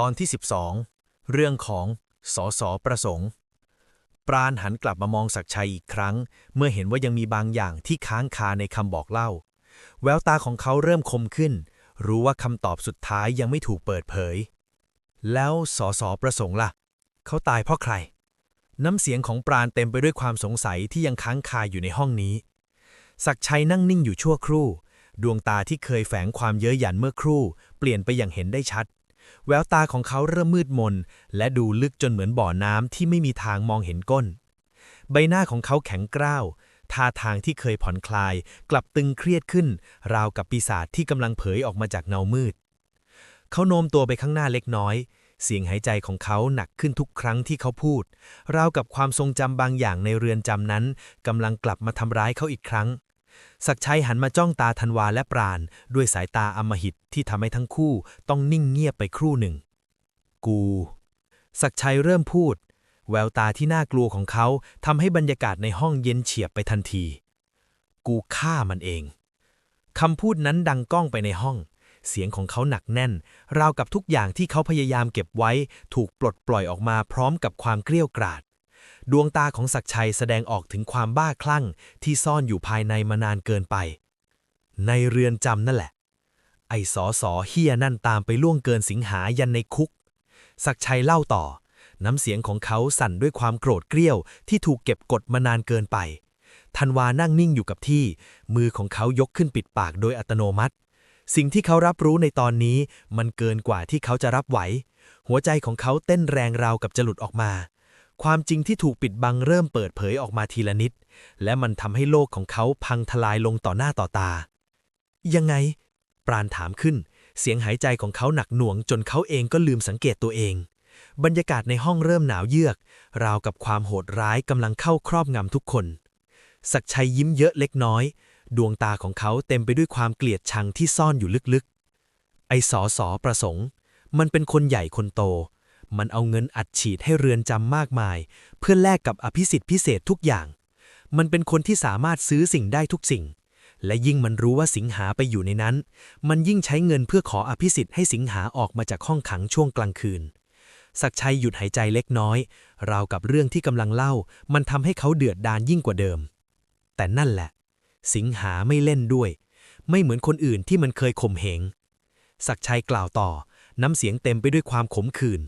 ตอนที่ 12 เรื่องของสอสอประสงค์ ปราณหันกลับมามองศักชัยอีกครั้ง เมื่อเห็นว่ายังมีบางอย่างที่ค้างคาในคำบอกเล่า แววตาของเขาเริ่มคมขึ้น รู้ว่าคำตอบสุดท้ายยังไม่ถูกเปิดเผย แล้วสอสอประสงค์ล่ะ เขาตายเพราะใคร น้ำเสียงของปราณเต็มไปด้วยความสงสัยที่ยังค้างคาอยู่ในห้องนี้ศักชัยนั่งนิ่งอยู่ชั่วครู่ ดวงตาที่เคยแฝงความเย้ยหยันเมื่อครู่ เปลี่ยนไปอย่างเห็นได้ชัด แววตาของเขาเริ่มมืดมน และดูลึกจนเหมือนบ่อน้ำที่ไม่มีทางมองเห็นก้น ใบหน้าของเขาแข็งกร้าวท่าทางที่เคยผ่อนคลาย กลับตึงเครียดขึ้น ราวกับปีศาจที่กำลังเผยออกมาจากเงามืด เขาโน้มตัวไปข้างหน้าเล็กน้อย เสียงหายใจของเขาหนักขึ้นทุกครั้งที่เขาพูด ราวกับความทรงจำบางอย่างในเรือนจำนั้นกำลังกลับมาทำร้ายเขาอีกครั้ง ศักชัยหันมาจ้องตาธันวาและปราณ ด้วยสายตาอมหิตที่ทำให้ทั้งคู่ต้องนิ่งเงียบไปครู่หนึ่ง กูศักชัยเริ่มพูด แววตาที่น่ากลัวของเขาทำให้บรรยากาศในห้องเย็นเฉียบไปทันที กูฆ่ามันเองคำพูดนั้นดังก้องไปในห้อง เสียงของเขาหนักแน่น ราวกับทุกอย่างที่เขาพยายามเก็บไว้ ถูกปลดปล่อยออกมาพร้อมกับความเกรี้ยวกราด ดวงตาของศักชัยแสดงออกถึงความบ้าคลั่งที่ซ่อนอยู่ภายในมานานเกินไป ในเรือนจำนั่นแหละ ไอ้สอสอเฮียนั่นตามไปล่วงเกินสิงหายันในคุก ศักชัยเล่าต่อ น้ำเสียงของเขาสั่นด้วยความโกรธเกรี้ยวที่ถูกเก็บกดมานานเกินไปธันวานั่งนิ่งอยู่กับที่ มือของเขายกขึ้นปิดปากโดยอัตโนมัติ สิ่งที่เขารับรู้ในตอนนี้มันเกินกว่าที่เขาจะรับไหว หัวใจของเขาเต้นแรงราวกับจะหลุดออกมา ความจริงที่ถูกปิดบังเริ่มเปิดเผยออกมาทีละนิด และมันทำให้โลกของเขาพังทลายลงต่อหน้าต่อตา ยังไง ปราณถามขึ้น เสียงหายใจของเขาหนักหน่วงจนเขาเองก็ลืมสังเกตตัวเอง บรรยากาศในห้องเริ่มหนาวเยือก ราวกับความโหดร้ายกำลังเข้าครอบงำทุกคน ศักชัยยิ้มเยอะเล็กน้อย ดวงตาของเขาเต็มไปด้วยความเกลียดชังที่ซ่อนอยู่ลึกๆ ไอ้สอสอประสงค์ มันเป็นคนใหญ่คนโต มันเอาเงินอัดฉีดให้เรือนจำมากมาย เพื่อแลกกับอภิสิทธิ์พิเศษทุกอย่าง มันเป็นคนที่สามารถซื้อสิ่งได้ทุกสิ่ง และยิ่งมันรู้ว่าสิงหาไปอยู่ในนั้น มันยิ่งใช้เงินเพื่อขออภิสิทธิ์ให้สิงหาออกมาจากห้องขังช่วงกลางคืนศักชัยหยุดหายใจเล็กน้อย ราวกับเรื่องที่กำลังเล่า มันทำให้เขาเดือดดาลยิ่งกว่าเดิม แต่นั่นแหละ สิงหาไม่เล่นด้วย ไม่เหมือนคนอื่นที่มันเคยข่มเหงศักชัยกล่าวต่อ น้ำเสียงเต็มไปด้วยความขมขื่น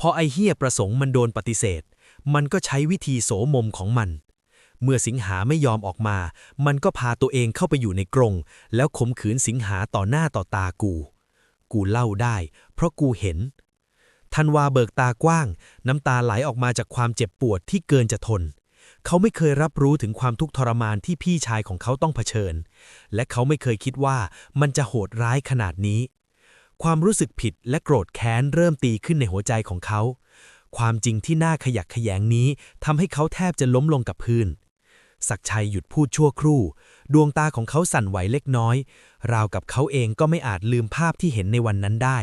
พอไอเฮียประสงค์มันโดนปฏิเสธ มันก็ใช้วิธีโสมมของมัน เมื่อสิงหาไม่ยอมออกมา มันก็พาตัวเองเข้าไปอยู่ในกรง แล้วข่มขืนสิงหาต่อหน้าต่อตากู กูเล่าได้ เพราะกูเห็นธันวาเบิกตากว้าง น้ำตาไหลออกมาจากความเจ็บปวดที่เกินจะทน เขาไม่เคยรับรู้ถึงความทุกข์ทรมานที่พี่ชายของเขาต้องเผชิญ และเขาไม่เคยคิดว่ามันจะโหดร้ายขนาดนี้ ความรู้สึกผิดและโกรธแค้นเริ่มตีขึ้นในหัวใจของเขา ความจริงที่น่าขยักขยงนี้ทำให้เขาแทบจะล้มลงกับพื้น ศักชัยหยุดพูดชั่วครู่ ดวงตาของเขาสั่นไหวเล็กน้อย ราวกับเขาเองก็ไม่อาจลืมภาพที่เห็นในวันนั้นได้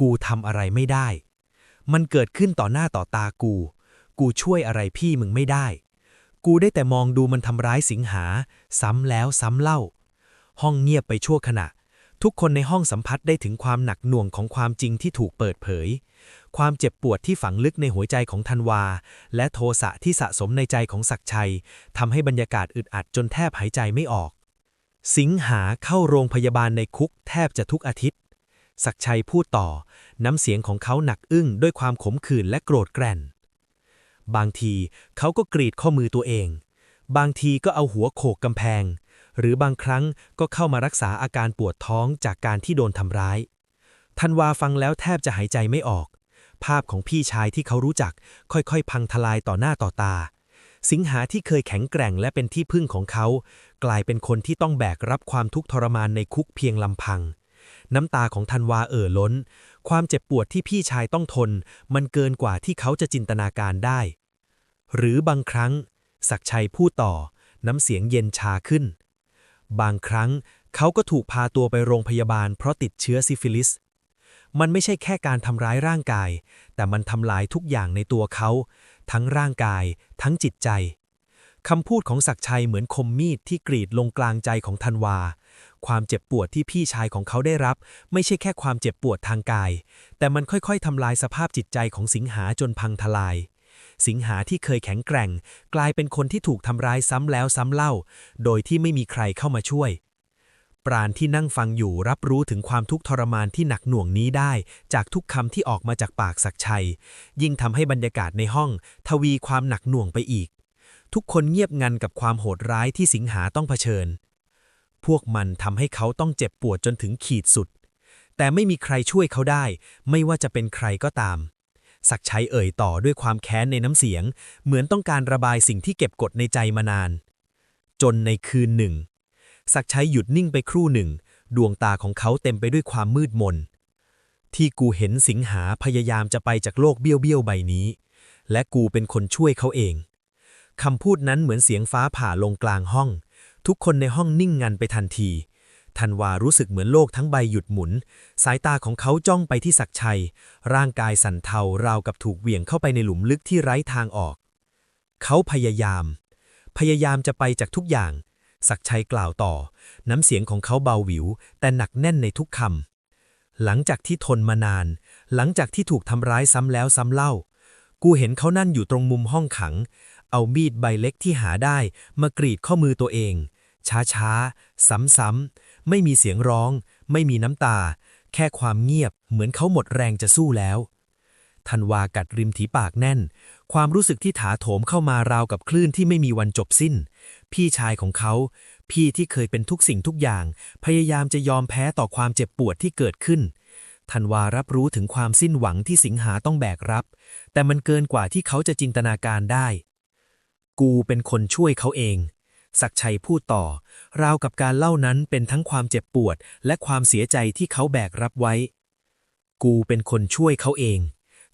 กูทำอะไรไม่ได้ มันเกิดขึ้นต่อหน้าต่อตากู กูช่วยอะไรพี่มึงไม่ได้ กูได้แต่มองดูมันทำร้ายสิงหา ซ้ำแล้วซ้ำเล่า ห้องเงียบไปชั่วขณะ ทุกคนในห้องสัมผัสได้ถึงความหนักหน่วงของความจริงที่ถูกเปิดเผย ความเจ็บปวดที่ฝังลึกในหัวใจของธันวา และโทสะที่สะสมในใจของศักชัยทำให้บรรยากาศอึดอัดจนแทบหายใจไม่ออก สิงหาเข้าโรงพยาบาลในคุกแทบจะทุกอาทิตย์ ศักชัยพูดต่อ น้ำเสียงของเขาหนักอึ้งด้วยความขมขื่นและโกรธแกร่นบางทีเขาก็กรีดข้อมือตัวเอง บางทีก็เอาหัวโขกกำแพง หรือบางครั้งก็เข้ามารักษาอาการปวดท้องจากการที่โดนทำร้ายธันวาฟังแล้วแทบจะหายใจไม่ออก ภาพของพี่ชายที่เขารู้จัก ค่อยๆ พังทลายต่อหน้าต่อตา สิงหาที่เคยแข็งแกร่งและเป็นที่พึ่งของเขา กลายเป็นคนที่ต้องแบกรับความทุกข์ทรมานในคุกเพียงลำพัง น้ำตาของธันวาเอ่อล้น ความเจ็บปวดที่พี่ชายต้องทน มันเกินกว่าที่เขาจะจินตนาการได้ หรือบางครั้ง ศักชัยพูดต่อ น้ำเสียงเย็นชาขึ้น บางครั้งเขาก็ถูกพาตัวไปโรงพยาบาลเพราะติดเชื้อซิฟิลิส มันไม่ใช่แค่การทำร้ายร่างกาย แต่มันทำลายทุกอย่างในตัวเขา ทั้งร่างกาย ทั้งจิตใจคำพูดของศักชัยเหมือนคมมีดที่กรีดลงกลางใจของธันวา ความเจ็บปวดที่พี่ชายของเขาได้รับ ไม่ใช่แค่ความเจ็บปวดทางกาย แต่มันค่อยๆทำลายสภาพจิตใจของสิงหาจนพังทลาย สิงหาที่เคยแข็งแกร่ง กลายเป็นคนที่ถูกทำร้ายซ้ำแล้วซ้ำเล่า โดยที่ไม่มีใครเข้ามาช่วย ปราณที่นั่งฟังอยู่รับรู้ถึงความทุกข์ทรมานที่หนักหน่วงนี้ได้ จากทุกคำที่ออกมาจากปากศักชัย ยิ่งทำให้บรรยากาศในห้อง ทวีความหนักหน่วงไปอีก ทุกคนเงียบงันกับความโหดร้ายที่สิงหาต้องเผชิญ พวกมันทำให้เขาต้องเจ็บปวดจนถึงขีดสุดแต่ไม่มีใครช่วยเขาได้ ไม่ว่าจะเป็นใครก็ตาม ศักชัยเอ่ยต่อด้วยความแค้นในน้ำเสียง เหมือนต้องการระบายสิ่งที่เก็บกดในใจมานาน จนในคืนหนึ่ง ศักชัยหยุดนิ่งไปครู่หนึ่ง ดวงตาของเขาเต็มไปด้วยความมืดมน ที่กูเห็นสิงหาพยายามจะไปจากโลกเบี้ยวเบี้ยวๆใบนี้ และกูเป็นคนช่วยเขาเองคำพูดนั้นเหมือนเสียงฟ้าผ่าลงกลางห้อง ทุกคนในห้องนิ่งงันไปทันที ทันวารู้สึกเหมือนโลกทั้งใบหยุดหมุน สายตาของเขาจ้องไปที่ศักชัย ร่างกายสั่นเทาราวกับถูกเหวี่ยงเข้าไปในหลุมลึกที่ไร้ทางออก เขาพยายาม พยายามจะไปจากทุกอย่าง ศักชัยกล่าวต่อ น้ำเสียงของเขาเบาหวิว แต่หนักแน่นในทุกคำหลังจากที่ทนมานาน หลังจากที่ถูกทำร้ายซ้ำแล้วซ้ำเล่า กูเห็นเขานั่นอยู่ตรงมุมห้องขัง เอามีดใบเล็กที่หาได้มากรีดข้อมือตัวเองช้าๆ ซ้ำๆ ไม่มีเสียงร้อง ไม่มีน้ำตา แค่ความเงียบ เหมือนเขาหมดแรงจะสู้แล้วธันวากัดริมถีปากแน่น ความรู้สึกที่ถาโถมเข้ามาราวกับคลื่นที่ไม่มีวันจบสิ้น พี่ชายของเขา พี่ที่เคยเป็นทุกสิ่งทุกอย่าง พยายามจะยอมแพ้ต่อความเจ็บปวดที่เกิดขึ้นธันวารับรู้ถึงความสิ้นหวังที่สิงหาต้องแบกรับ แต่มันเกินกว่าที่เขาจะจินตนาการได้ กูเป็นคนช่วยเขาเอง ศักชัยพูดต่อ ราวกับการเล่านั้นเป็นทั้งความเจ็บปวด และความเสียใจที่เขาแบกรับไว้ กูเป็นคนช่วยเขาเอง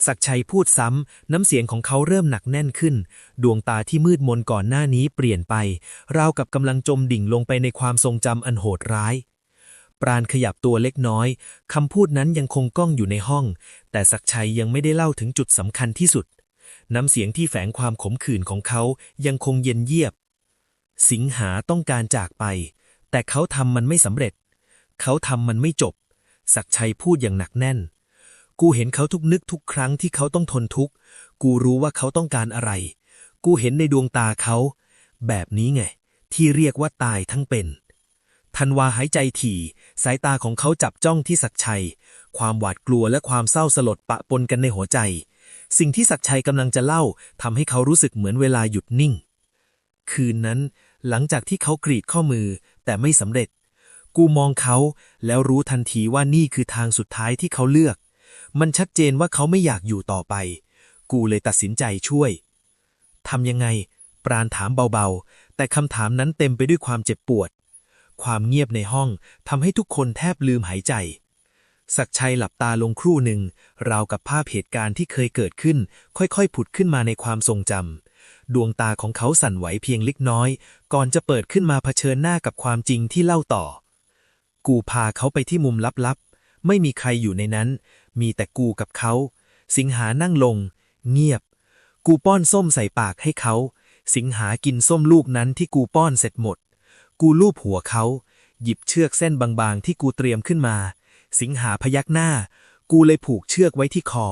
ศักชัยพูดซ้ำ น้ำเสียงของเขาเริ่มหนักแน่นขึ้น ดวงตาที่มืดมนก่อนหน้านี้เปลี่ยนไป ราวกับกำลังจมดิ่งลงไปในความทรงจำอันโหดร้ายปราณขยับตัวเล็กน้อย คำพูดนั้นยังคงก้องอยู่ในห้อง แต่ศักชัยยังไม่ได้เล่าถึงจุดสำคัญที่สุด น้ำเสียงที่แฝงความขมขื่นของเขายังคงเย็นเยียบ สิงหาต้องการจากไป แต่เขาทำมันไม่สำเร็จ เขาทำมันไม่จบ ศักชัยพูดอย่างหนักแน่น กูเห็นเขาทุกนึกทุกครั้งที่เขาต้องทนทุกข์ กูรู้ว่าเขาต้องการอะไร กูเห็นในดวงตาเขา แบบนี้ไง ที่เรียกว่าตายทั้งเป็นธันวาหายใจถี่ สายตาของเขาจับจ้องที่ศักชัย ความหวาดกลัวและความเศร้าสลดปะปนกันในหัวใจ สิ่งที่ศักชัยกำลังจะเล่าทำให้เขารู้สึกเหมือนเวลาหยุดนิ่ง คืนนั้น หลังจากที่เขากรีดข้อมือ แต่ไม่สำเร็จ กูมองเขาแล้วรู้ทันทีว่านี่คือทางสุดท้ายที่เขาเลือก มันชัดเจนว่าเขาไม่อยากอยู่ต่อไป กูเลยตัดสินใจช่วยทำยังไง ปราณถามเบาๆ แต่คำถามนั้นเต็มไปด้วยความเจ็บปวด ความเงียบในห้องทำให้ทุกคนแทบลืมหายใจศักชัยหลับตาลงครู่หนึ่ง ราวกับภาพเหตุการณ์ที่เคยเกิดขึ้น ค่อยๆ ผุดขึ้นมาในความทรงจำ ดวงตาของเขาสั่นไหวเพียงเล็กน้อย ก่อนจะเปิดขึ้นมาเผชิญหน้ากับความจริงที่เล่าต่อ กูพาเขาไปที่มุมลับๆ ไม่มีใครอยู่ในนั้น มีแต่กูกับเขา สิงหานั่งลง เงียบ กูป้อนส้มใส่ปากให้เขา สิงหากินส้มลูกนั้นที่กูป้อนเสร็จหมด กูลูบหัวเขา หยิบเชือกเส้นบางๆ ที่กูเตรียมขึ้นมา สิงหาพยักหน้า กูเลยผูกเชือกไว้ที่คอ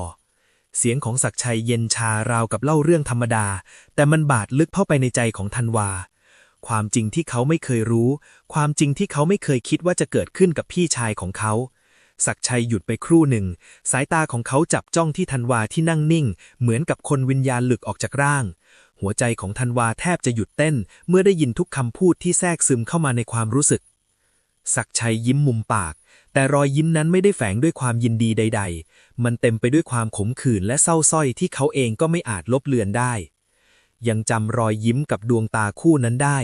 เสียงของศักชัยเย็นชาราวกับเล่าเรื่องธรรมดา แต่มันบาดลึกเข้าไปในใจของธันวา ความจริงที่เขาไม่เคยรู้ ความจริงที่เขาไม่เคยคิดว่าจะเกิดขึ้นกับพี่ชายของเขาศักชัยหยุดไปครู่หนึ่ง สายตาของเขาจับจ้องที่ธันวาที่นั่งนิ่ง เหมือนกับคนวิญญาณหลุดออกจากร่าง หัวใจของธันวาแทบจะหยุดเต้น เมื่อได้ยินทุกคำพูดที่แทรกซึมเข้ามาในความรู้สึกศักชัยยิ้มมุมปาก แต่รอยยิ้มนั้นไม่ได้แฝงด้วยความยินดีใด ๆ มันเต็มไปด้วยความขมขื่นและเศร้าส้อยที่เขาเองก็ไม่อาจลบเลือนได้ ยังจำรอยยิ้มกับดวงตาคู่นั้นได้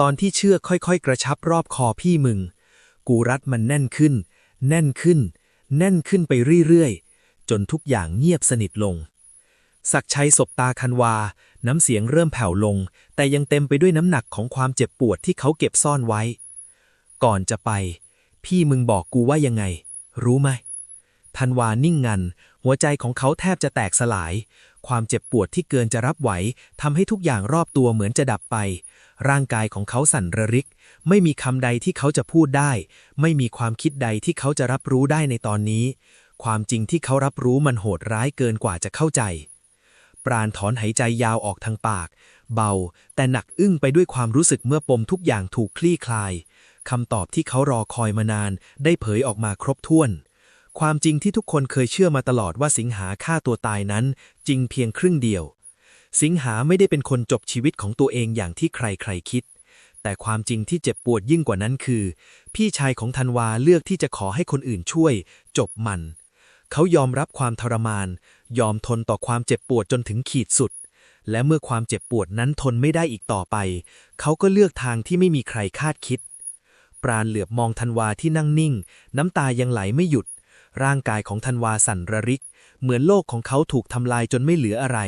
ตอนที่เชือกค่อยๆ กระชับรอบคอพี่มึง กูรัดมันแน่นขึ้น แน่นขึ้น แน่นขึ้นไปเรื่อยๆ จนทุกอย่างเงียบสนิทลง ศักชัยสบตาคันวา น้ำเสียงเริ่มแผ่วลง แต่ยังเต็มไปด้วยน้ำหนักของความเจ็บปวดที่เขาเก็บซ่อนไว้ ก่อนจะไป พี่มึงบอกกูว่ายังไง รู้ไหมธันวานิ่งงัน หัวใจของเขาแทบจะแตกสลาย ความเจ็บปวดที่เกินจะรับไหวทำให้ทุกอย่างรอบตัวเหมือนจะดับไป ร่างกายของเขาสั่นระริก ไม่มีคำใดที่เขาจะพูดได้ ไม่มีความคิดใดที่เขาจะรับรู้ได้ในตอนนี้ ความจริงที่เขารับรู้มันโหดร้ายเกินกว่าจะเข้าใจ ปราณถอนหายใจยาวออกทางปาก เบา แต่หนักอึ้งไปด้วยความรู้สึกเมื่อปมทุกอย่างถูกคลี่คลาย คำตอบที่เขารอคอยมานาน ได้เผยออกมาครบถ้วน ความจริงที่ทุกคนเคยเชื่อมาตลอดว่าสิงหาฆ่าตัวตายนั้น จริงเพียงครึ่งเดียว สิงหาไม่ได้เป็นคนจบชีวิตของตัวเองอย่างที่ใครใครๆคิด แต่ความจริงที่เจ็บปวดยิ่งกว่านั้นคือ พี่ชายของธันวาเลือกที่จะขอให้คนอื่นช่วย จบมัน เขายอมรับความทรมาน ยอมทนต่อความเจ็บปวดจนถึงขีดสุดและเมื่อความเจ็บปวดนั้นทนไม่ได้อีกต่อไป เขาก็เลือกทางที่ไม่มีใครคาดคิด ปราณเหลือบมองธันวาที่นั่งนิ่ง น้ำตายังไหลไม่หยุด ร่างกายของธันวาสั่นระริก เหมือนโลกของเขาถูกทำลายจนไม่เหลืออะไร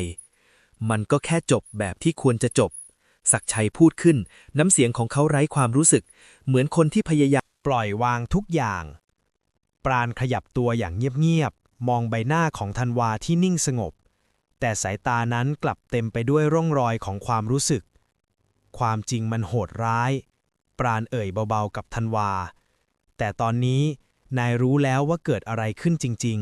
มันก็แค่จบแบบที่ควรจะจบ ศักชัยพูดขึ้น น้ำเสียงของเขาไร้ความรู้สึก เหมือนคนที่พยายามปล่อยวางทุกอย่าง ปราณขยับตัวอย่างเงียบๆมองใบหน้าของธันวาที่นิ่งสงบ แต่สายตานั้นกลับเต็มไปด้วยร่องรอยของความรู้สึก ความจริงมันโหดร้าย ปราณเอ่ยเบาๆกับธันวา แต่ตอนนี้นายรู้แล้วว่าเกิดอะไรขึ้นจริง